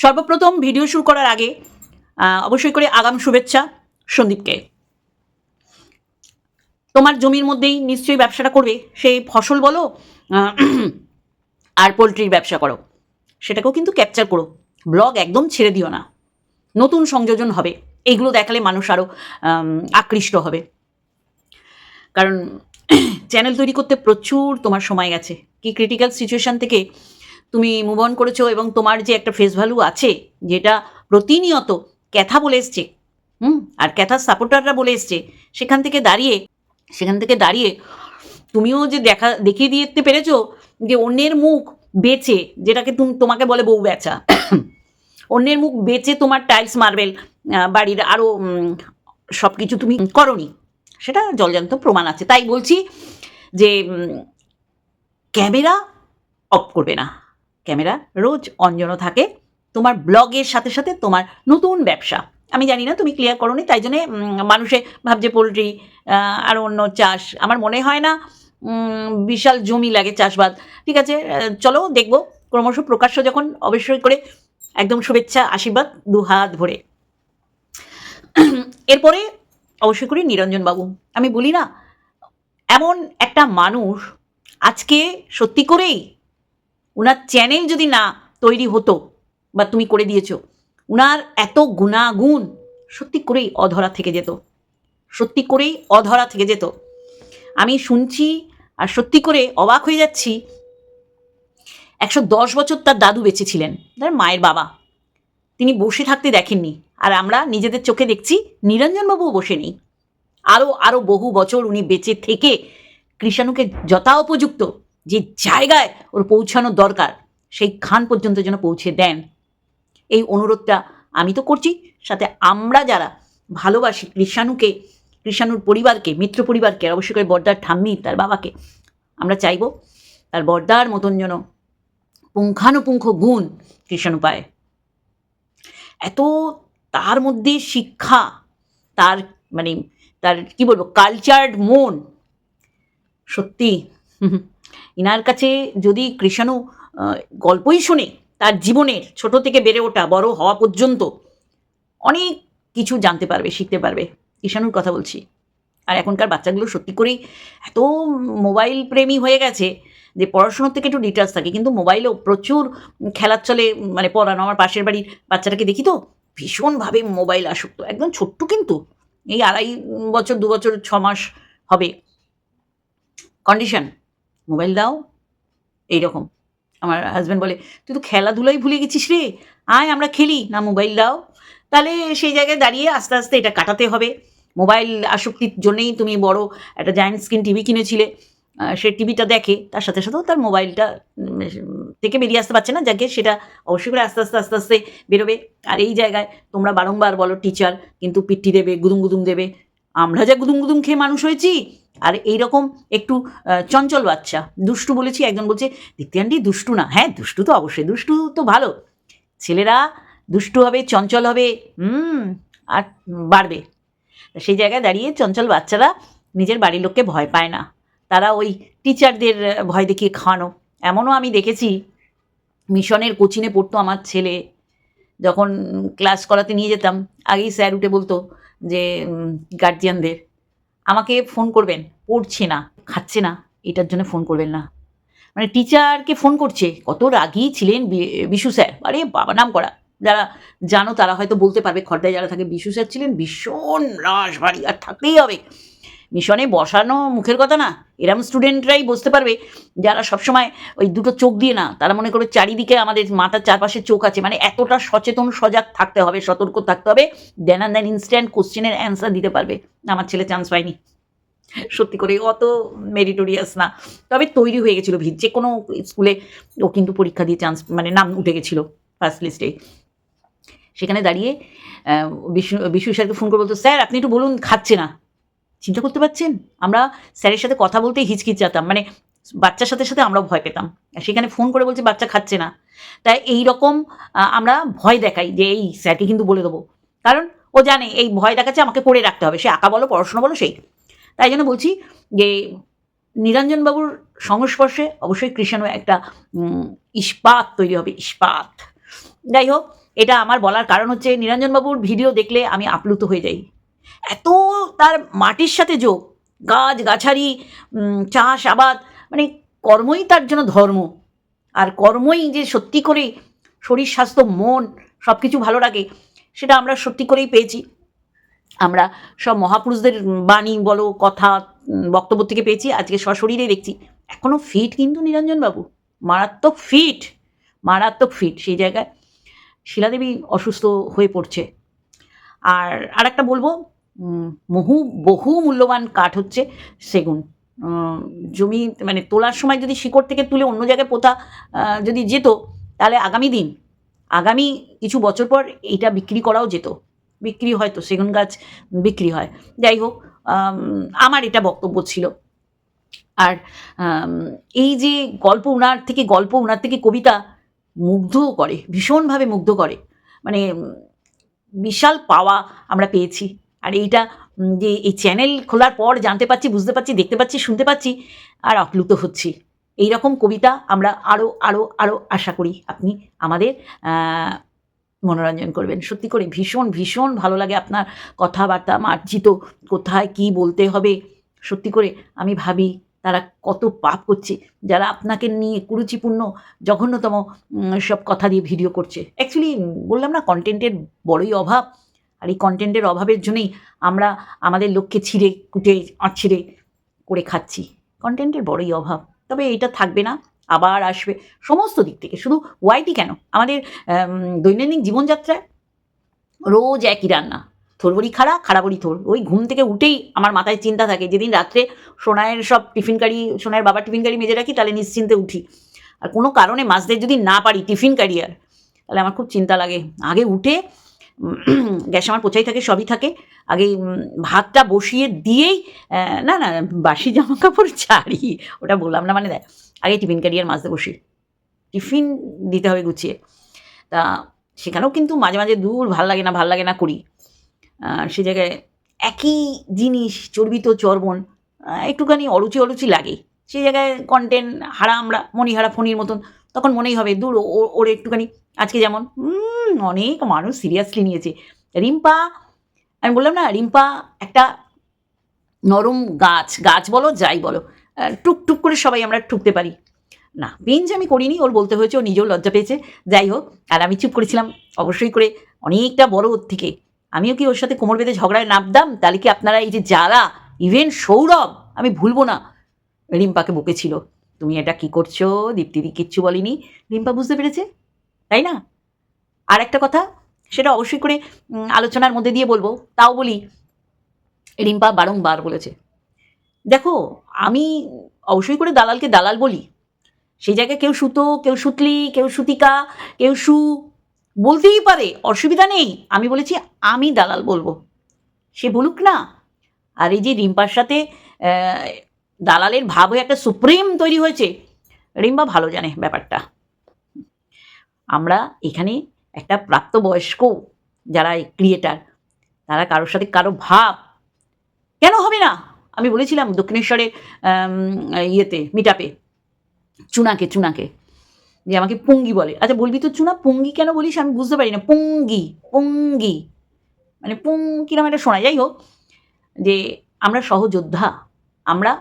সর্বপ্রথম ভিডিও শুরু করার আগে অবশ্যই করে আগাম শুভেচ্ছা সন্দীপকে। তোমার জমির মধ্যেই নিশ্চয়ই ব্যবসাটা করবে, সেই ফসল বলো আর পোলট্রির ব্যবসা করো। সেটাকেও কিন্তু ক্যাপচার করো। ব্লগ একদম ছেড়ে দিও না। নতুন সংযোজন হবে। এইগুলো দেখালে মানুষ আরও আকৃষ্ট হবে। কারণ চ্যানেল তৈরি করতে প্রচুর তোমার সময় গেছে। কি ক্রিটিক্যাল সিচুয়েশান থেকে তুমি মুভ অন করেছ এবং তোমার যে একটা ফেস ভ্যালু আছে, যেটা প্রতিনিয়ত ক্যাথা বলে এসছে, হুম? আর ক্যাথার সাপোর্টাররা বলে এসছে, সেখান থেকে দাঁড়িয়ে, সেখান থেকে দাঁড়িয়ে তুমিও যে দেখা, দেখিয়ে দিতে পেরেছ যে অন্যের মুখ বেচে, যেটাকে তুমি, তোমাকে বলে বউ বেচা, অন্যের মুখ বেচে তোমার টাইলস মার্বেল বাড়ির আরও সব কিছু তুমি করনি, সেটা জলজান্ত প্রমাণ আছে। তাই বলছি যে ক্যামেরা অফ করবে না। ক্যামেরা রোজ অঞ্জন থাকে। তোমার ব্লগের সাথে সাথে তোমার নতুন ব্যবসা। আমি জানি না তুমি ক্লিয়ার করোনি, তাই জন্যে মানুষে ভাবছে পোলট্রি আর অন্য চাষ। আমার মনে হয় না বিশাল জমি লাগে চাষবাদ। ঠিক আছে চলো দেখব। ক্রমশ প্রকাশ্য যখন অবশ্যই করে একদম শুভেচ্ছা, আশীর্বাদ, দু হাত ভরে। এরপরে অবশ্যই করে নিরঞ্জনবাবু আমি বলি না, এমন একটা মানুষ আজকে সত্যি করেই উনার চ্যানেল যদি না তৈরি হতো বা তুমি করে দিয়েছ ওনার এত গুণাগুণ সত্যি করেই অধরা থেকে যেত। সত্যি করেই অধরা থেকে যেত। আমি শুনছি আর সত্যি করে অবাক হয়ে যাচ্ছি। একশো দশ বছর তার দাদু বেঁচে ছিলেন, তার মায়ের বাবা। তিনি বসে থাকতে দেখেননি আর আমরা নিজেদের চোখে দেখছি নিরঞ্জনবাবুও বসে নেই। আরও আরও বহু বছর উনি বেঁচে থেকে কৃষাণুকে যথাপযুক্ত যে জায়গায় ওর পৌঁছানোর দরকার, সেই খান পর্যন্ত যেন পৌঁছে দেন। এই অনুরোধটা আমি তো করছি। সাথে আমরা যারা ভালোবাসি কৃষাণুকে, কৃষাণুর পরিবারকে, মিত্র পরিবারকে অবশ্যই করে বর্দার ঠাম্মি, তার বাবাকে, আমরা চাইব তার বর্দার মতন যেন পুঙ্খানুপুঙ্খ গুণ কৃষাণু পায়। এত তার মধ্যে শিক্ষা, তার মানে তার কি বলব কালচার্ড মন, সত্যি ইনার কাছে যদি কৃষাণু গল্পই শুনে তার জীবনের ছোট থেকে বেড়ে ওঠা, বড় হওয়া পর্যন্ত অনেক কিছু জানতে পারবে, শিখতে পারবে। কৃষাণুর কথা বলছি। আর এখনকার বাচ্চাগুলো সত্যি করেই এত মোবাইল প্রেমী হয়ে গেছে যে পড়াশোনার থেকে একটু ডিটেলস থাকে। কিন্তু মোবাইলেও প্রচুর খেলার চলে মানে পড়ানো। আমার পাশের বাড়ির বাচ্চাটাকে দেখি তো, ভীষণভাবে মোবাইল আসক্ত। একদম ছোট্ট কিন্তু। এই আড়াই বছর, দু বছর, ছ মাস হবে। কন্ডিশন? মোবাইল দাও, এইরকম। আমার হাজব্যান্ড বলে, তুই তো খেলাধুলাই ভুলে গেছিস রে। আয়, আমরা খেলি। না মোবাইল দাও। তাহলে সেই জায়গায় দাঁড়িয়ে আস্তে আস্তে এটা কাটাতে হবে। মোবাইল আসক্তির জন্যেই তুমি বড় একটা জায়েন্ট স্ক্রিন টিভি কিনেছিলে। সে টিভিটা দেখে, তার সাথে সাথেও তার মোবাইলটা থেকে বেরিয়ে আসতে পারছে না, যাকে সেটা অবশ্যই করে আস্তে আস্তে আস্তে আস্তে বেরোবে। আর এই জায়গায় তোমরা বারংবার বলো টিচার কিন্তু পিট্টি দেবে, গুদুম গুদুম দেবে। আমরা যা গুদুম গুদুম খেয়ে মানুষ হয়েছি আর এই রকম একটু চঞ্চল বাচ্চা, দুষ্টু বলেছি, একজন বলছে, দীপ্তি আন্টি, দুষ্টু না। হ্যাঁ দুষ্টু তো অবশ্যই, দুষ্টু তো ভালো। ছেলেরা দুষ্টু হবে, চঞ্চল হবে, হুম, আর বাড়বে। সেই জায়গায় দাঁড়িয়ে চঞ্চল বাচ্চারা নিজের বাড়ির লোককে ভয় পায় না। তারা ওই টিচারদের ভয় দেখিয়ে খাওয়ানো। এমনও আমি দেখেছি, মিশনের কোচিনে পড়তো আমার ছেলে, যখন ক্লাস করাতে নিয়ে যেতাম, আগেই স্যার উঠে বলতো যে গার্জিয়ানদের আমাকে ফোন করবেন, পড়ছে না, খাচ্ছে না, এটার জন্য ফোন করবেন না। মানে টিচারকে ফোন করছে, কত রাগি ছিলেন বিশু স্যার। আরে বাবা নাম করা। যারা জানো তারা হয়তো বলতে পারবে, খর্দায় যারা থাকে, বিশু স্যার ছিলেন ভীষণ রাস ভারী আর থাকতেই হবে। মিশনে বসানো মুখের কথা না, এরম স্টুডেন্টরাই বুঝতে পারবে। যারা সবসময় ওই দুটো চোখ দিয়ে না, তারা মনে করবে চারিদিকে আমাদের মাথার চারপাশে চোখ আছে। মানে এতটা সচেতন, সজাগ থাকতে হবে, সতর্ক থাকতে হবে দেন অ্যান্ড দেন ইনস্ট্যান্ট কোশ্চেনের অ্যান্সার দিতে পারবে। আমার ছেলে চান্স পায়নি। সত্যি করে অত মেরিটোরিয়াস না। তবে তৈরি হয়ে গেছিল ভিড়। যে কোনো স্কুলে ও কিন্তু পরীক্ষা দিয়ে চান্স মানে নাম উঠে গেছিল ফার্স্ট লিস্টে সেখানে দাঁড়িয়ে বিষ্ণু বিষ্ণু স্যারকে ফোন করে বলতো, স্যার, আপনি একটু বলুন, খাচ্ছে না। চিন্তা করতে পারছেন? আমরা স্যারের সাথে কথা বলতেই হিচকিচাতাম মানে বাচ্চার সাথে সাথে আমরাও ভয় পেতাম। সেখানে ফোন করে বলছে, বাচ্চা খাচ্ছে না। তাই এই রকম আমরা ভয় দেখাই যে, এই স্যারকে কিন্তু বলে দেবো। কারণ ও জানে, এই ভয় দেখাচ্ছে, আমাকে করে রাখতে হবে। সে আঁকা বলো, পড়াশোনা বলো, সেই। তাই জন্য বলছি যে, নিরঞ্জনবাবুর সংস্পর্শে অবশ্যই কৃষ্ণ একটা ইস্পাত তৈরি হবে, ইস্পাত। যাই হোক, এটা আমার বলার কারণ হচ্ছে, নিরঞ্জনবাবুর ভিডিও দেখলে আমি আপ্লুত হয়ে যাই। এত তার মাটির সাথে যোগ গাছ গাছারি চাষ আবাদ মানে কর্মই তার জন্য ধর্ম। আর কর্মই যে সত্যি করে শরীর স্বাস্থ্য মন সব কিছু ভালো রাখে সেটা আমরা সত্যি করেই পেয়েছি। আমরা সব মহাপুরুষদের বাণী বলো কথা বক্তব্য থেকে পেয়েছি আজকে সশরীরে দেখছি। এখনও ফিট কিন্তু নিরঞ্জনবাবু মারাত্মক ফিট মারাত্মক ফিট সেই জায়গায় শিলাদেবী অসুস্থ হয়ে পড়ছে। আর আরেকটা বলব উম, বহু বহু মূল্যবান কাঠ হচ্ছে সেগুন। জমি মানে তোলার সময় যদি শিকড় থেকে তুলে অন্য জায়গায় পোতা যদি যেত, তাহলে আগামী দিন, আগামী কিছু বছর পর এইটা বিক্রি করাও যেত। বিক্রি হয় তো, সেগুন গাছ বিক্রি হয়। যাই হোক আমার এটা বক্তব্য ছিল। আর এই যে গল্প উনার থেকে, গল্প উনার থেকে কবিতা মুগ্ধও করে, ভীষণভাবে মুগ্ধ করে। মানে বিশাল পাওয়া আমরা পেয়েছি। আর এইটা যে এই চ্যানেল খোলার পর জানতে পারছি, বুঝতে পারছি, দেখতে পাচ্ছি, শুনতে পাচ্ছি আর আপ্লুত হচ্ছি। এই রকম কবিতা আমরা আরও আরও আরও আশা করি আপনি আমাদের মনোরঞ্জন করবেন। সত্যি করে ভীষণ ভীষণ ভালো লাগে আপনার কথাবার্তা মার্জিত কোথায়, কি বলতে হবে। সত্যি করে আমি ভাবি তারা কত পাপ করছে, যারা আপনাকে নিয়ে কুরুচিপূর্ণ, জঘন্যতম সব কথা দিয়ে ভিডিও করছে। অ্যাকচুয়ালি বললাম না কন্টেন্টের বড়ই অভাব। আর এই কন্টেন্টের অভাবের জন্যই আমরা আমাদের লক্ষ্যে ছিঁড়ে, কুটে, আঁচড়ে করে খাচ্ছি। কন্টেন্টের বড়ই অভাব। তবে এটা থাকবে না, আবার আসবে সমস্ত দিক থেকে। শুধু ওয়াইটি কেন? আমাদের দৈনন্দিন জীবনযাত্রায় রোজ একই রান্না। থোরবড়ি খাড়া, খাড়াবড়ি থোর। ওই ঘুম থেকে উঠেই আমার মাথায় চিন্তা থাকে, যেদিন রাত্রে সোনায়ের সব টিফিন কারি, সোনায়ের বাবা টিফিন কারি মেজে রাখি, তাহলে নিশ্চিন্তে উঠি। আর কোনো কারণে মাছদের যদি না পারি, টিফিন কারি আর, তাহলে আমার খুব চিন্তা লাগে। আগে উঠে গ্যাস আমার পোছাই থাকে, সবই থাকে। আগে ভাতটা বসিয়ে দিয়েই না না, বাসি জামা কাপড় ছাড়ি, ওটা বললাম না মানে দেখ, আগে টিফিন আর মাছতে বসি। টিফিন দিতে হবে গুছিয়ে। তা সেখানেও কিন্তু মাঝে মাঝে দূর ভালো লাগে না, ভালো লাগে না করি। সে জায়গায় একই জিনিস, চর্বিত চর্বণ একটুখানি অরুচি অরুচি লাগে। সেই জায়গায় কন্টেন্ট হারা আমরা, মণিহারা ফণির মতন, তখন মনেই হবে দূর ওর একটুখানি আজকে যেমন অনেক মানুষ সিরিয়াসলি নিয়েছে। রিম্পা আমি বললাম না রিম্পা একটা নরম গাছ গাছ বলো যাই বলো আহ, টুকটুক করে সবাই আমরা ঠুকতে পারি। না পেঞ্জ আমি করিনি ওর বলতে হয়েছে ও নিজেও লজ্জা পেয়েছে। যাই হোক আর আমি চুপ করেছিলাম অবশ্যই করে অনেকটা বড় ওর থেকে। আমিও কি ওর সাথে কোমর বেঁধে ঝগড়ায় নামতাম? তাহলে কি আপনারা এই যে যারা ইভেন সৌরভ আমি ভুলবো না? রিম্পাকে বকেছিল। তুমি এটা কি করছ? দীপ্তিদি কিচ্ছু বলিনি। রিম্পা বুঝতে পেরেছে? তাই না? আর একটা কথা, সেটা অবশ্যই করে আলোচনার মধ্যে দিয়ে বলব। তাও বলি, রিম্পা বারংবার বলেছে, দেখো, আমি অবশ্যই করে দালালকে দালাল বলি। সেই জায়গায় কেউ সুতো, কেউ সুতলি, কেউ সুতিকা, কেউ সু, বলতেই পারে, অসুবিধা নেই। আমি বলেছি, আমি দালাল বলব। সে বলুক না। আর এই যে রিম্পার সাথে দালালের ভাব হয়ে একটা সুপ্রিম তৈরি হয়েছে। রিম্পা ভালো জানে ব্যাপারটা। আমরা এখানে একটা প্রাপ্তবয়স্ক যারা ক্রিয়েটার, তারা কারোর সাথে কারও ভাব কেন হবে না? আমি বলেছিলাম দক্ষিণেশ্বরে ইয়েতে মিটাপে চুনাকে চুনাকে, যে আমাকে পুঙ্গি বলে। আচ্ছা বলবি তো চুনা, পুঙ্গি কেন বলিস? আমি বুঝতে পারি না। পুঙ্গি পুঙ্গি মানে পুং কিরম একটা শোনা যাই হোক যে আমরা সহযোদ্ধা, আমরা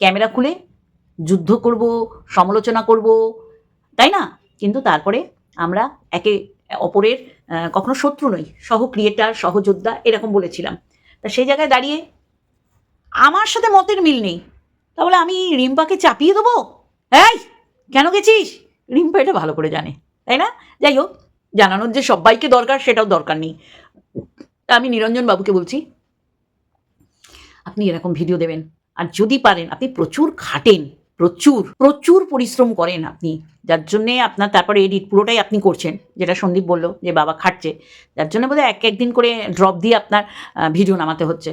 ক্যামেরা খুলে যুদ্ধ করব, সমালোচনা করব, তাই না? কিন্তু তারপরে আমরা একে অপরের কখনো শত্রু নই সহ ক্রিয়েটার সহযোদ্ধা, এরকম বলেছিলাম। তা সেই জায়গায় দাঁড়িয়ে আমার সাথে মতের মিল নেই। তাহলে আমি রিম্পাকে চাপিয়ে দেবো? এই, কেন গেছিস? রিম্পা এটা ভালো করে জানে, তাই না? যাই হোক, জানানোর যে সবাইকে দরকার সেটাও দরকার নেই। তা আমি নিরঞ্জন বাবুকে বলছি, আপনি এরকম ভিডিও দেবেন। আর যদি পারেন, আপনি প্রচুর খাটেন। প্রচুর প্রচুর পরিশ্রম করেন আপনি। যার জন্যে আপনার তারপরে এডিট পুরোটাই আপনি করছেন, যেটা সন্দীপ বলল যে বাবা খাটছে। যার জন্য বোধহয় এক, একদিন করে ড্রপ দিয়ে আপনার ভিডিও নামাতে হচ্ছে।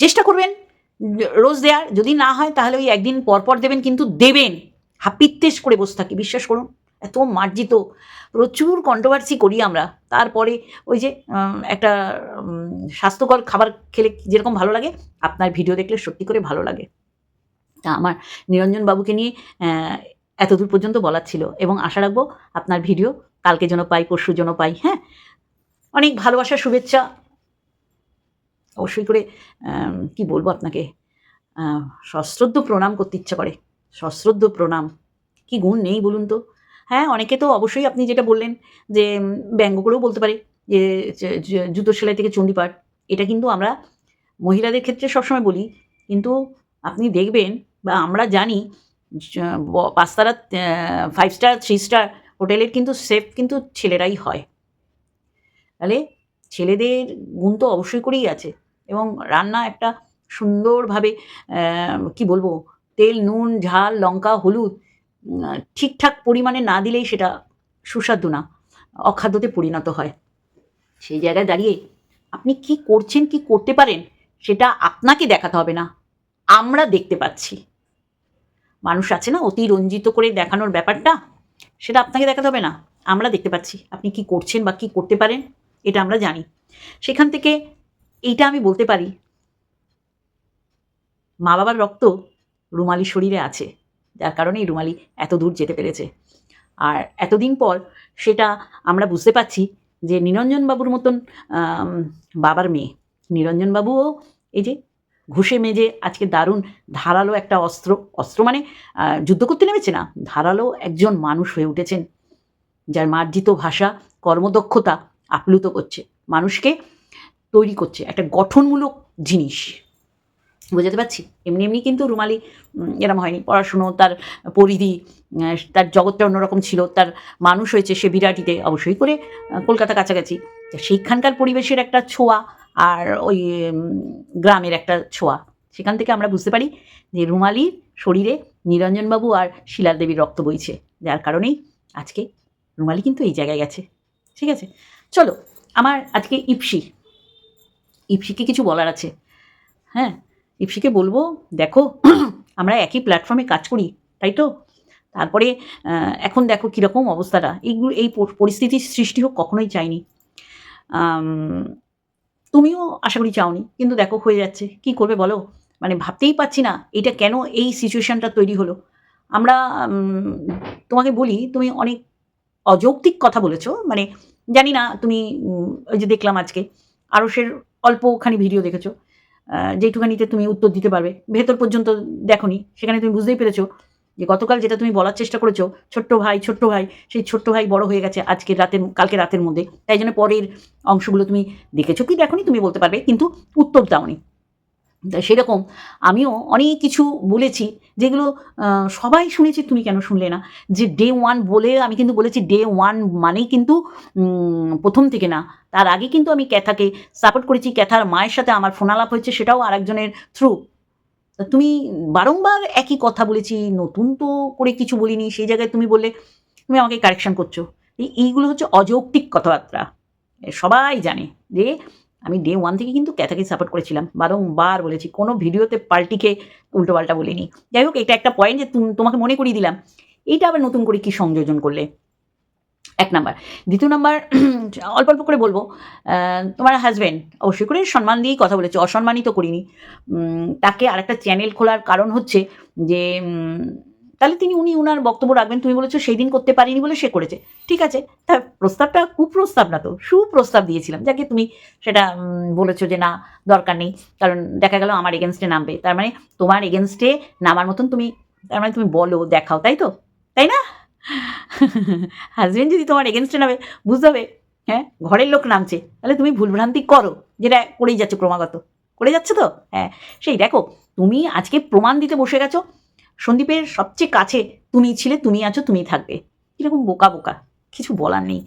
চেষ্টা করবেন, রোজ দেওয়ার যদি না হয় তাহলে ওই একদিন পর পর দেবেন, কিন্তু দেবেন। হাপিত্তেশ করে বসে থাকি, বিশ্বাস করুন। এত মার্জিত, প্রচুর কন্ট্রোভার্সি করি আমরা। তারপরে ওই যে একটা স্বাস্থ্যকর খাবার খেলে যেরকম ভালো লাগে, আপনার ভিডিও দেখলে সত্যি করে ভালো লাগে। তা আমার নিরঞ্জন বাবুকে নিয়ে এতদূর পর্যন্ত বলার ছিল এবং আশা রাখব আপনার ভিডিও কালকে যেন পাই, পরশু যেন পাই হ্যাঁ? অনেক ভালোবাসা শুভেচ্ছা। অবশ্যই করে কি বলব আপনাকে? সশ্রদ্ধ প্রণাম করতে ইচ্ছা করে। সশ্রদ্ধ প্রণাম। কি গুণ নেই বলুন তো। হ্যাঁ অনেকে তো অবশ্যই আপনি যেটা বললেন যে ব্যঙ্গ করেও বলতে পারে যে জুতো সেলাই থেকে চণ্ডীপাঠ এটা কিন্তু আমরা মহিলাদের ক্ষেত্রে সবসময় বলি। কিন্তু আপনি দেখবেন বা আমরা জানি পাঁচতারা ফাইভ স্টার থ্রি স্টার হোটেলের কিন্তু সেফ কিন্তু ছেলেরাই হয়। তাহলে ছেলেদের গুণ তো অবশ্যই করেই আছে এবং রান্না একটা সুন্দরভাবে কি বলব, তেল, নুন, ঝাল, লঙ্কা, হলুদ ঠিকঠাক পরিমাণে না দিলেই সেটা সুস্বাদু না, অখাদ্যতে পরিণত হয়। সেই জায়গায় দাঁড়িয়ে আপনি কি করছেন, কি করতে পারেন, সেটা আপনাকে দেখাতে হবে না, আমরা দেখতে পাচ্ছি। মানুষ আছে না অতি রঞ্জিত করে দেখানোর ব্যাপারটা, সেটা আপনাকে দেখাতে হবে না। আমরা দেখতে পাচ্ছি আপনি কি করছেন বা কি করতে পারেন, এটা আমরা জানি। সেখান থেকে এইটা আমি বলতে পারি, মা বাবার রক্ত রুমালি শরীরে আছে, যার কারণে এই রুমালি এত দূর যেতে পেরেছে। আর এতদিন পর সেটা আমরা বুঝতে পারছি যে নিরঞ্জনবাবুর মতন বাবার মেয়ে। নিরঞ্জনবাবুও এই যে ঘুষে মেজে আজকে দারুণ ধারালো একটা অস্ত্র অস্ত্র মানে যুদ্ধ করতে নেমেছে না, ধারালো একজন মানুষ হয়ে উঠেছেন, যার মার্জিত ভাষা, কর্মদক্ষতা আপ্লুত করছে, মানুষকে তৈরি করছে, একটা গঠনমূলক জিনিস। বোঝাতে পারছি? এমনি এমনি কিন্তু রুমালি এরম হয়নি, পড়াশুনো, তার পরিধি তার জগৎটা অন্যরকম ছিল, তার মানুষ হয়েছে সে বিরাটিতে অবশ্যই করে কলকাতা কাছাকাছি। সেইখানকার পরিবেশের একটা ছোঁয়া আর ওই গ্রামের একটা ছোঁয়া। সেখান থেকে আমরা বুঝতে পারি যে রুমালির শরীরে নিরঞ্জনবাবু আর শিলার দেবীর রক্ত বইছে। যার কারণেই আজকে রুমালি কিন্তু এই জায়গায় গেছে। ঠিক আছে? চলো, আমার আজকে ইপসি ইপসিকে কিছু বলার আছে। হ্যাঁ ইপসিকে বলব, দেখো, আমরা একই প্ল্যাটফর্মে কাজ করি, তাই তো? তারপরে এখন দেখো কীরকম অবস্থাটা। এইগুলো, এই পরিস্থিতির সৃষ্টি হোক, কখনোই চাইনি। তুমিও আশা করি চাওনি, কিন্তু দেখো হয়ে যাচ্ছে। কি করবে বলো? মানে ভাবতেই পারছি না এটা কেন এই সিচুয়েশনটা তৈরি হলো। আমরা তোমাকে বলি, তুমি অনেক অযৌক্তিক কথা বলেছ। মানে জানি না তুমি ওই যে দেখলাম আজকে আরসের অল্পখানি ভিডিও দেখেছ। যেটুখানিতে তুমি উত্তর দিতে পারবে। ভেতর পর্যন্ত দেখোনি, সেখানে তুমি বুঝতেই পেরেছ। যে গতকাল যেটা তুমি বলার চেষ্টা করেছ, ছোট্ট ভাই ছোট্ট ভাই, সেই ছোট্ট ভাই বড় হয়ে গেছে আজকে রাতের, কালকে রাতের মধ্যে। তাই জন্য পরের অংশগুলো তুমি দেখেছ। কি দেখোনি তুমি বলতে পারবে, কিন্তু উত্তর দাওনি। তাই সেরকম আমিও অনেক কিছু বলেছি, যেগুলো সবাই শুনেছি, তুমি কেন শুনলে না? যে ডে ওয়ান বলে, আমি কিন্তু বলেছি ডে ওয়ান মানেই কিন্তু প্রথম থেকে না। তার আগে কিন্তু আমি ক্যাথাকে সাপোর্ট করেছি। ক্যাথার মায়ের সাথে আমার ফোনালাপ হয়েছে, সেটাও আরেকজনের থ্রু তুমি বারংবার একই কথা বলেছি, নতুন তো করে কিছু বলিনি, সেই জায়গায় তুমি বললে, তুমি আমাকে কারেকশন করছ। এইগুলো হচ্ছে অযৌক্তিক কথাবার্তা। সবাই জানে যে আমি ডে ওয়ান থেকে কিন্তু ক্যাথাকে সাপোর্ট করেছিলাম। বারংবার বলেছি, কোনো ভিডিওতে পাল্টিকে উল্টোপাল্টা বলিনি। যাই হোক, এটা একটা পয়েন্ট যে তুম- তোমাকে মনে করিয়ে দিলাম। এইটা আবার নতুন করে কি সংযোজন করলে? এক নাম্বার। দ্বিতীয় নাম্বার, অল্প অল্প করে বলব তোমার হাজব্যান্ড অবশ্যই করে সম্মান দিয়েই কথা বলেছে, অসম্মানিত করিনি। তাকে আরেকটা চ্যানেল খোলার কারণ হচ্ছে যে তাহলে তিনি, উনি উনার বক্তব্য রাখবেন, তুমি বলেছ সেই দিন করতে পারিনি বলে সে করেছে। ঠিক আছে, তার প্রস্তাবটা কুপ্রস্তাব না তো, সুপ্রস্তাব দিয়েছিলাম, যাকে তুমি সেটা বলেছ যে না, দরকার নেই, কারণ দেখা গেল আমার এগেনস্টে নামবে। তার মানে তোমার এগেনস্টে নামার মতন তুমি, তার মানে তুমি বলো, দেখাও, তাই তো? তাই না? হাজবেন্ড যদি তোমার এগেনস্টে নামে, বুঝতে হবে হ্যাঁ? ঘরের লোক নামছে, তাহলে তুমি ভুলভ্রান্তি করো, যেটা করেই যাচ্ছে ক্রমাগত। করে যাচ্ছে তো? হ্যাঁ। সেই দেখো, তুমি আজকে প্রমাণ দিতে বসে গেছো, সন্দীপের সবচেয়ে কাছে তুমি ছিলে, তুমি আছো, তুমি থাকবে। কীরকম বোকা বোকা, কিছু বলার নেই।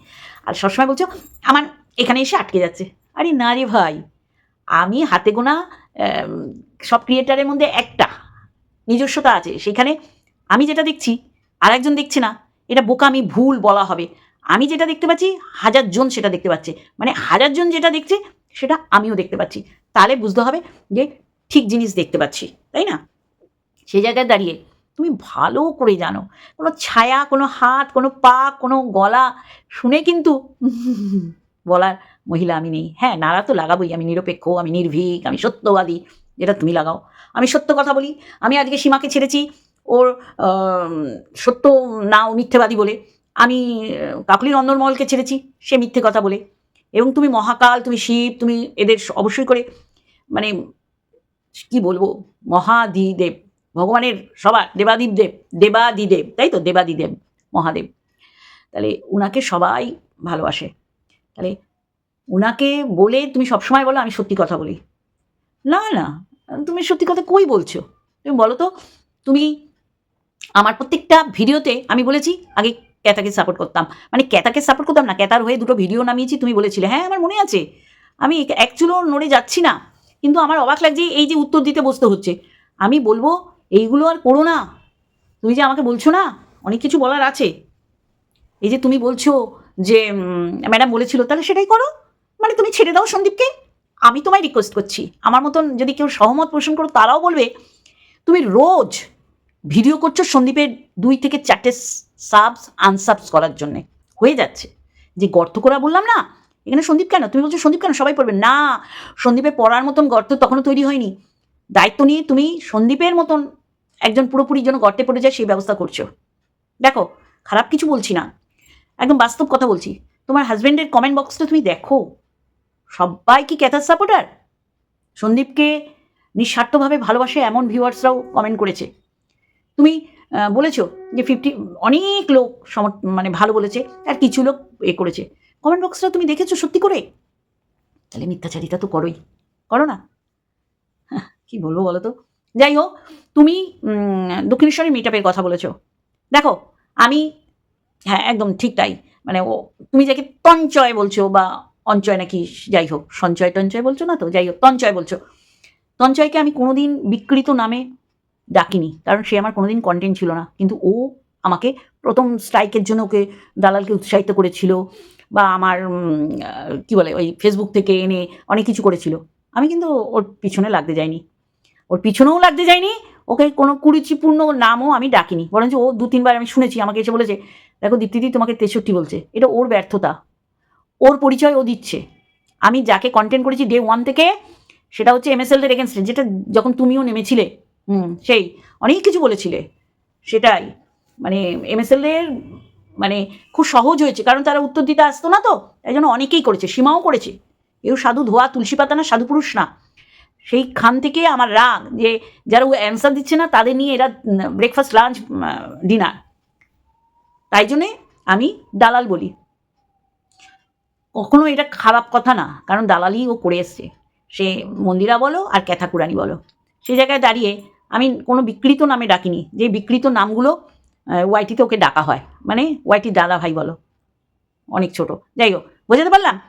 আর সবসময় বলছো, আমার এখানে এসে আটকে যাচ্ছে। আরে না রে ভাই, আমি হাতে গোনা সব ক্রিয়েটারের মধ্যে একটা নিজস্বতা আছে। সেখানে আমি যেটা দেখছি আর একজন দেখছে না। এটা বোকামি ভুল বলা হবে। আমি যেটা দেখতে পাচ্ছি, হাজার জন সেটা দেখতে পাচ্ছে। মানে হাজার জন যেটা দেখছে, সেটা আমিও দেখতে পাচ্ছি। তাহলে বুঝতে হবে যে ঠিক জিনিস দেখতে পাচ্ছি, তাই না? সেই জায়গায় দাঁড়িয়ে তুমি ভালো করে জানো। কোনো ছায়া, কোনো হাত, কোনো পা, কোনো গলা শুনে কিন্তু বলার মহিলা আমি নেই। হ্যাঁ নাড়া তো লাগাবোই। আমি নিরপেক্ষ, আমি নির্ভীক, আমি সত্যবাদী, যেটা তুমি লাগাও। আমি সত্য কথা বলি। আমি আজকে সীমাকে ছেড়েছি। ওর সত্য না ও মিথ্যেবাদী বলে। আমি কাকলির অন্দরমহলকে ছেড়েছি, সে মিথ্যে কথা বলে। এবং তুমি মহাকাল, তুমি শিব, তুমি এদের অবশ্যই করে মানে কি বলব, মহাদিদেব, ভগবানের সবার দেবাদিব দেব দেবাদিদেব, তাই তো? দেবাদিদেব, মহাদেব। তাহলে উনাকে সবাই ভালোবাসে। তাহলে উনাকে বলে তুমি সবসময় বলো, আমি সত্যি কথা বলি। না না, তুমি সত্যি কথা কই বলছো? তুমি বলো তো, তুমি আমার প্রত্যেকটা ভিডিওতে আমি বলেছি, আগে ক্যাতাকে সাপোর্ট করতাম। মানে ক্যাতাকে সাপোর্ট করতাম না ক্যাতার হয়ে দুটো ভিডিও নামিয়েছি, তুমি বলেছিলে হ্যাঁ আমার মনে আছে। আমি অ্যাকচুয়ালিও নড়ে যাচ্ছি না, কিন্তু আমার অবাক লাগছে এই যে উত্তর দিতে বসতে হচ্ছে। আমি বলব, এইগুলো আর করো না। তুমি যে আমাকে বলছো না, অনেক কিছু বলার আছে। এই যে তুমি বলছো যে ম্যাডাম বলেছিল, তাহলে সেটাই করো। মানে তুমি ছেড়ে দাও সন্দীপকে। আমি তোমায় রিকোয়েস্ট করছি। আমার মতন যদি কেউ সহমত পোষণ করো, তারাও বলবে, তুমি রোজ ভিডিও করছ সন্দীপের দুই থেকে চারটে সাবস আনসাবস করার জন্যে। হয়ে যাচ্ছে। যে গর্ত করা বললাম না, এখানে সন্দীপ কেন? তুমি বলছো সন্দীপ কেন? সবাই পড়বে। না, সন্দীপের পড়ার মতন গর্ত তখনও তৈরি হয়নি। দায়িত্ব নিয়ে তুমি সন্দীপের মতন একজন পুরোপুরি যেন গর্তে পড়ে যায়, সেই ব্যবস্থা করছ। দেখো, খারাপ কিছু বলছি না। একদম বাস্তব কথা বলছি। তোমার হাজব্যান্ডের কমেন্ট বক্সটা তুমি দেখো। সবাই কি ক্যাথার সাপোর্টার সন্দীপকে নিঃস্বার্থভাবে ভালোবাসে এমন ভিউয়ার্সরাও কমেন্ট করেছে। তুমি বলেছ যে ফিফটি অনেক লোক সম মানে ভালো বলেছে, আর কিছু লোক এ করেছে। কমেন্ট বক্সটা তুমি দেখেছ সত্যি করে? তাহলে মিথ্যাচারিতা তো করোই। করো না। কি বলব বলো তো? যাই হোক, তুমি দক্ষিণেশ্বরের মিটাপের কথা বলেছ। দেখো, আমি হ্যাঁ একদম ঠিক তাই। মানে ও, তুমি যাকে তঞ্চয় বলছো বা অঞ্চয় নাকি, যাই হোক সঞ্চয় টঞ্চয় বলছো না তো? যাই হোক, তঞ্চয় বলছো। তঞ্চয়কে আমি কোনোদিন বিকৃত নামে ডাকিনি। কারণ সে আমার কোনোদিন কন্টেন্ট ছিল না। কিন্তু ও আমাকে প্রথম স্ট্রাইকের জন্য ওকে দালালকে উৎসাহিত করেছিল বা আমার কি বলে, ওই ফেসবুক থেকে এনে অনেক কিছু করেছিল। আমি কিন্তু ওর পিছনে লাগতে যাইনি। ওর পিছনেও লাগতে যাইনি। ওকে কোনো কুরুচিপূর্ণ নামও আমি ডাকিনি। বরঞ্চ ও দু, তিনবার আমি শুনেছি, আমাকে এসে বলেছে, দেখো দীপ্তিদি, তোমাকে তেষট্টি বলছে। এটা ওর ব্যর্থতা। ওর পরিচয় ও দিচ্ছে। আমি যাকে কন্টেন্ট করেছি ডে ওয়ান থেকে, সেটা হচ্ছে এমএসএলদের এগেনস্টে যেটা যখন তুমিও নেমেছিলে হুম, সেই, অনেক কিছু বলেছিলে। সেটাই। মানে এমএসএলদের মানে খুব সহজ হয়েছে, কারণ তারা উত্তর দিতে আসতো না তো, তাই জন্য অনেকেই করেছে, সীমাও করেছে। এও সাধু ধোয়া, তুলসী পাতা না, সাধু পুরুষ না। সেইখান থেকে আমার রাগ যে, যারা অ্যান্সার দিচ্ছে না, তাদের নিয়ে এরা ব্রেকফাস্ট লাঞ্চ ডিনার তাই জন্যে আমি দালাল বলি। কখনো এটা খারাপ কথা না, কারণ দালালি ও করে এসছে। সে মন্দিরা বলো আর ক্যাথাকুরানি বলো। সেই জায়গায় দাঁড়িয়ে আমি কোনো বিকৃত নামে ডাকিনি। যে বিকৃত নামগুলো ওয়াইটিতে ওকে ডাকা হয়। মানে ওয়াইটি দাদা ভাই বলো। অনেক ছোট। যাই হোক, বোঝাতে পারলাম?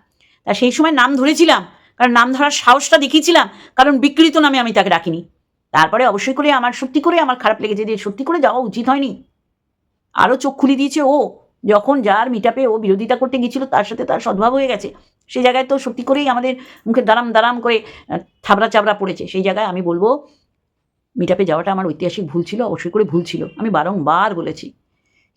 তা সেই সময় নাম ধরেছিলাম। কারণ নাম ধরার সাহসটা দেখিয়েছিলাম। কারণ বিকৃত নামে আমি তাকে ডাকিনি। তারপরে অবশ্যই করে আমার, সত্যি করে আমার খারাপ লেগেছে যে সত্যি করে যাওয়া উচিত হয়নি। আরও চোখ খুলে দিয়েছে ও। যখন যার মিটাপে ও বিরোধিতা করতে গিয়েছিল, তার সাথে তার সদ্ভাব হয়ে গেছে। সেই জায়গায় তো সত্যি করেই আমাদের মুখে দারাম দারাম করে থাবড়া চাবড়া পড়েছে। সেই জায়গায় আমি বলব মিটাপে যাওয়াটা আমার ঐতিহাসিক ভুল ছিল, অবশ্যই করে ভুল ছিল। আমি বারংবার বলেছি,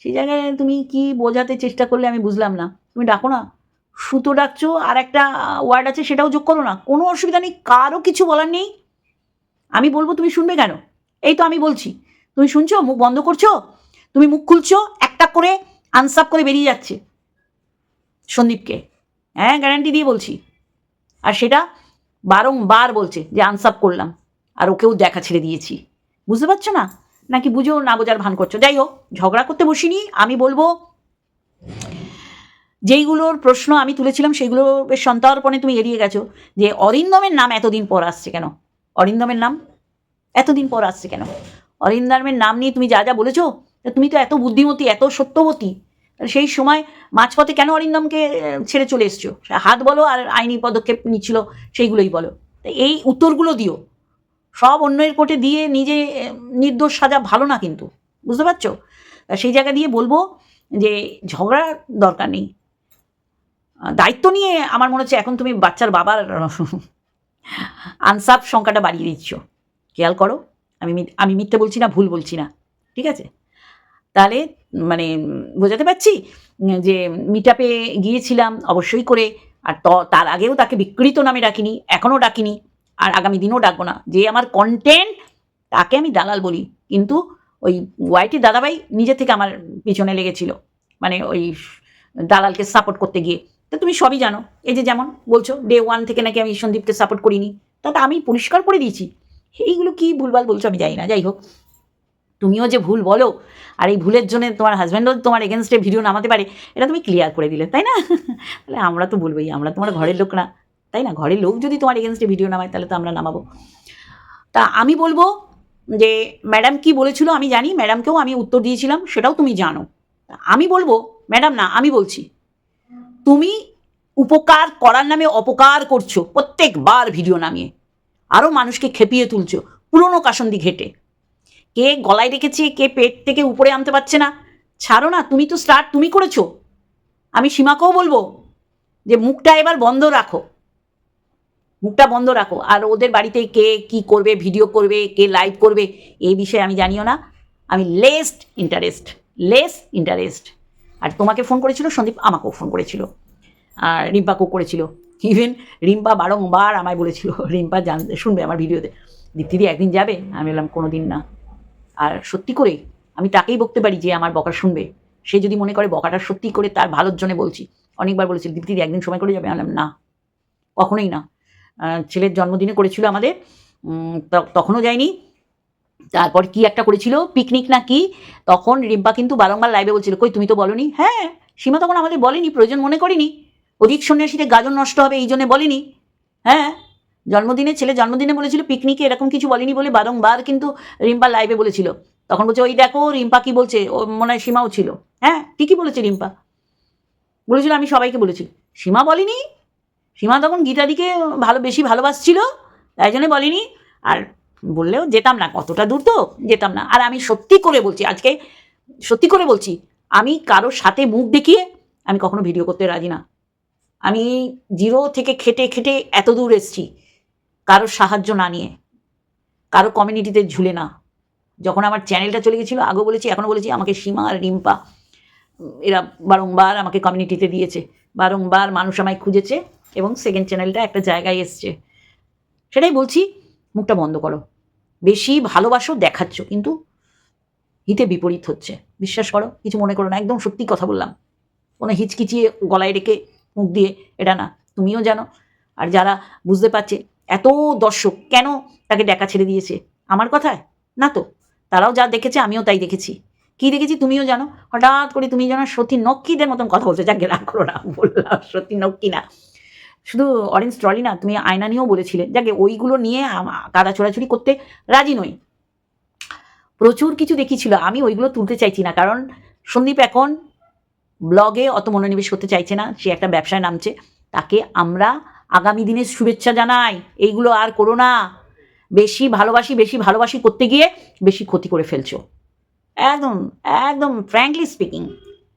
সেই জায়গায় তুমি কি বোঝাতে চেষ্টা করলে আমি বুঝলাম না। তুমি ডাকো না। সুতো ডাকছো আর একটা ওয়ার্ড আছে সেটাও যোগ করো না। কোনো অসুবিধা নেই কারও কিছু বলার নেই। আমি বলব তুমি শুনবে কেন? এই তো আমি বলছি। তুমি শুনছো? মুখ বন্ধ করছ? তুমি মুখ খুলছো? একটা করে আনসাপ করে বেরিয়ে যাচ্ছে সন্দীপকে। হ্যাঁ গ্যারান্টি দিয়ে বলছি। আর সেটা বারংবার বলছে যে আনসাপ করলাম। আর ওকেও দেখা ছেড়ে দিয়েছি। বুঝতে পারছ না? নাকি বুঝো, না বোঝার ভান করছ? যাই হোক, ঝগড়া করতে বসিনি, আমি বলব, যেইগুলোর প্রশ্ন আমি তুলেছিলাম সেগুলো বেশ সন্তর্পণে তুমি এড়িয়ে গেছো, যে অরিন্দমের নাম এতদিন পর আসছে কেন? অরিন্দমের নাম? এতদিন পর আসছে কেন? অরিন্দমের নাম নিয়ে তুমি যা যা বলেছ তুমি তো এত বুদ্ধিমতী, এত সত্যবতী সেই সময় মাঝপথে কেন অরিন্দমকে ছেড়ে চলে এসছো? হাত বলো আর আইনি পদক্ষেপ নিচ্ছিল, সেইগুলোই বলো। এই উত্তরগুলো দিও। সব অন্যের কোর্টে দিয়ে নিজে নির্দোষ সাজা ভালো না কিন্তু। বুঝতে পারছ? সেই জায়গা দিয়ে বলব যে ঝগড়ার দরকার নেই। দায়িত্ব নিয়ে আমার মনে হচ্ছে এখন তুমি বাচ্চার বাবার, আনসাফ সংখ্যাটা বাড়িয়ে দিচ্ছ। খেয়াল করো, আমি আমি মিথ্যে বলছি না, ভুল বলছি না, ঠিক আছে? তাহলে মানে বোঝাতে পারছি যে মিটাপে গিয়েছিলাম অবশ্যই করে, আর তার আগেও তাকে বিকৃত নামে ডাকিনি, এখনও ডাকিনি আর আগামী দিনও ডাকবো না। যে আমার কন্টেন্ট তাকে আমি দালাল বলি। কিন্তু ওই ওয়াইটি দাদাভাই নিজে থেকে আমার পিছনে লেগেছিল। মানে ওই দালালকে সাপোর্ট করতে গিয়ে। তা তুমি সবই জানো। এই যে যেমন বলছো ডে ওয়ান থেকে নাকি আমি সন্দীপকে সাপোর্ট করিনি। তাতে আমি পরিষ্কার করে দিয়েছি। এইগুলো কি ভুলভাল বলছো আমি জানি না। যাই হোক, তুমিও যে ভুল বলো, আর এই ভুলের জন্য তোমার হাজব্যান্ডও তোমার এগেনস্টে ভিডিও নামাতে পারে, এটা তুমি ক্লিয়ার করে দিলে, তাই না? তাহলে আমরা তো বলবোই, আমরা তোমার ঘরের লোক না। তাই না? ঘরের লোক যদি তোমার এগেনস্টে ভিডিও নামায়, তাহলে তো আমরা নামাবো। তা আমি বলব যে ম্যাডাম কি বলেছিল আমি জানি ম্যাডামকেও আমি উত্তর দিয়েছিলাম, সেটাও তুমি জানো। আমি বলব ম্যাডাম না, আমি বলছি, তুমি উপকার করার নামে অপকার করছ, প্রত্যেকবার ভিডিও নামিয়ে। আরও মানুষকে খেপিয়ে তুলছো, পুরনো কাসন্দি ঘেটে। কে গলায় রেখেছে, কে পেট থেকে উপরে আনতে পারছে না, ছাড়ো না, তুমি তো স্টার্ট তুমি করেছ। আমি সীমাকেও বলব যে, মুখটা এবার বন্ধ রাখো। মুখটা বন্ধ রাখো। আর ওদের বাড়িতে কে কি করবে ভিডিও করবে, কে লাইভ করবে, এই বিষয়ে আমি জানিও না। আমি লেস্ট ইন্টারেস্ট লেস ইন্টারেস্ট আর তোমাকে ফোন করেছিল, সন্দীপ আমাকেও ফোন করেছিল। আর রিম্পাকেও করেছিল। ইভেন রিম্পা বারংবার আমায় বলেছিল, রিম্পা, জান, শুনবে আমার ভিডিওতে দীপ্তিদি একদিন যাবে? আমি বললাম কোনো দিন না। আর সত্যি করে আমি তাকেই বকতে পারি যে আমার বকা শুনবে। সে যদি মনে করে বকাটা সত্যি করে তার ভালোর জন্য বলছি, অনেকবার বলেছি দীপ্তিদি একদিন সময় করে যাবে? আমি বললাম, না, কখনোই না। ছেলের জন্মদিনে করেছিল আমাদের। তখনও যায়নি। তারপর কি একটা করেছিল? পিকনিক না কি? তখন রিম্পা কিন্তু বারংবার লাইভে বলছিল, কই, তুমি তো বলনি? হ্যাঁ সীমা তখন আমাদের বলেনি, প্রয়োজন মনে করিনি। অধিক সন্ন্যাসীতে গাজন নষ্ট হবে, এই জন্যে বলেনি। হ্যাঁ জন্মদিনে, ছেলে জন্মদিনে বলেছিল, পিকনিকে এরকম কিছু বলেনি বলে বারংবার কিন্তু রিম্পা লাইভে বলেছিল। তখন বলছে, ওই দেখো, রিম্পা কি বলছে? ও মনে হয় সীমাও ছিল। হ্যাঁ ঠিকই বলেছে রিম্পা। বলেছিল, আমি সবাইকে বলেছি। সীমা বলেনি? সীমা তখন গীতাদিকে ভালো, বেশি ভালোবাসছিল, তাই জন্য বলিনি। আর বললেও, যেতাম না, কতটা দূর তো, যেতাম না। আর আমি সত্যি করে বলছি, আজকে সত্যি করে বলছি, আমি কারোর সাথে মুখ দেখিয়ে আমি কখনো ভিডিও করতে রাজি না। আমি জিরো থেকে খেটে খেটে এত দূর এসেছি, কারোর সাহায্য না নিয়ে কারও কমিউনিটিতে ঝুলে না। যখন আমার চ্যানেলটা চলে গেছিল আগেও বলেছি এখনও বলেছি, আমাকে সীমা আর রিম্পা, এরা বারংবার আমাকে কমিউনিটিতে দিয়েছে, বারংবার মানুষ আমায় খুঁজেছে। এবং সেকেন্ড চ্যানেলটা একটা জায়গায় এসছে। সেটাই বলছি, মুখটা বন্ধ করো। বেশি ভালোবাসো দেখাচ্ছ, কিন্তু হিতে বিপরীত হচ্ছে। বিশ্বাস করো, কিছু মনে করো না, একদম সত্যি কথা বললাম। কোনো হিচকিচিয়ে গলায় রেখে মুখ দিয়ে, এটা না, তুমিও জানো। আর যারা বুঝতে পারছে, এত দর্শক কেন তাকে দেখা ছেড়ে দিয়েছে? আমার কথায়? না তো। তারাও যা দেখেছে, আমিও তাই দেখেছি। কি দেখেছি তুমিও জানো? হঠাৎ করে তুমি জানো সত্যি নক্কিদের মতন কথা বলছো। যাকে রাগ করো না বললাম সত্যি নক্কি না। শুধু অরেঞ্জ ট্রলি না, তুমি আয়না নিয়েও বলেছিলে, যাকে ওইগুলো নিয়ে কাদা ছোড়াছুড়ি করতে রাজি নই। প্রচুর কিছু দেখিয়েছিল, আমি ওইগুলো তুলতে চাইছি না, কারণ সন্দীপ এখন ব্লগে অত মনোনিবেশ করতে চাইছে না, সে একটা ব্যবসায় নামছে, তাকে আমরা আগামী দিনের শুভেচ্ছা জানাই, এইগুলো আর করো না। বেশি ভালোবাসি বেশি ভালোবাসি করতে গিয়ে বেশি ক্ষতি করে ফেলছো। একদম একদম ফ্র্যাঙ্কলি স্পিকিং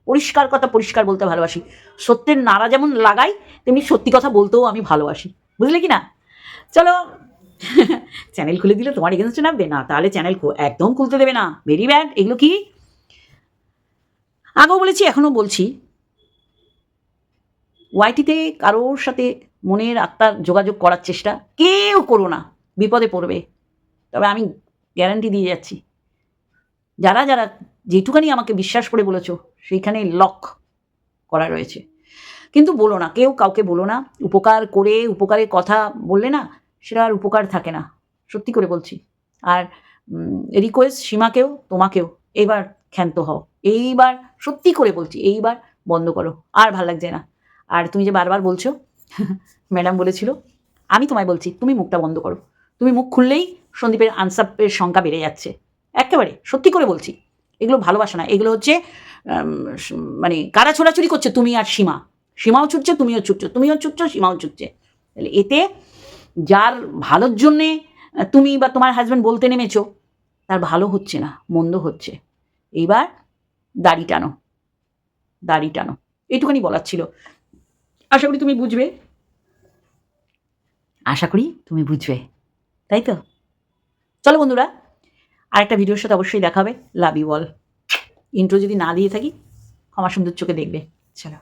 পরিষ্কার কথা পরিষ্কার বলতে ভালোবাসি। সত্যের নাড়া যেমন লাগাই, তেমনি সত্যি কথা বলতেও আমি ভালোবাসি। বুঝলে কি না? চলো চ্যানেল খুলে দিলে, তোমার এগেনস্টে নামবে? না, তাহলে চ্যানেল একদম খুলতে দেবে না। ভেরি ব্যাড এগুলো কি? আগেও বলেছি, এখনও বলছি। ওয়াইটিতে কারোর সাথে মনের আত্মার যোগাযোগ করার চেষ্টা কেউ করো না। বিপদে পড়বে। তবে আমি গ্যারান্টি দিয়ে যাচ্ছি। যারা যারা যেটুকানি আমাকে বিশ্বাস করে বলেছ সেইখানে লক করা রয়েছে। কিন্তু বলো না, কেউ কাউকে বলো না, উপকার করে, উপকারের কথা বললে না, সেটা আর উপকার থাকে না। সত্যি করে বলছি। আর রিকোয়েস্ট সীমাকেও, তোমাকেও, এইবার ক্ষান্ত হও। এইবার, সত্যি করে বলছি, এইবার বন্ধ করো। আর ভালো লাগছে না। আর তুমি যে বারবার বলছো, ম্যাডাম বলেছিল, আমি তোমায় বলছি, তুমি মুখটা বন্ধ করো। তুমি মুখ খুললেই সন্দীপের আনসাপের সংখ্যা বেড়ে যাচ্ছে। একেবারে, সত্যি করে বলছি। এগুলো ভালোবাসা না। এগুলো হচ্ছে মানে কারা ছোড়াছুরি করছে? তুমি আর সীমা। সীমাও ছুটছে, তুমিও ছুটছো। তুমিও ছুটছো, সীমাও ছুটছে। তাহলে এতে যার ভালোর জন্যে তুমি বা তোমার হাজব্যান্ড বলতে নেমেছো, তার ভালো হচ্ছে না, মন্দ হচ্ছে। এইবার দাড়ি টানো। দাড়ি টানো। এইটুখানি বলার ছিল। আশা করি তুমি বুঝবে। আশা করি তুমি বুঝবে। তাই তো? চলো বন্ধুরা আরেকটা ভিডিওর সাথে অবশ্যই দেখাবে লাভ ইউ অল ইন্ট্রো যদি না দিয়ে থাকি আমার সুন্দর চোখে দেখবে। চলো।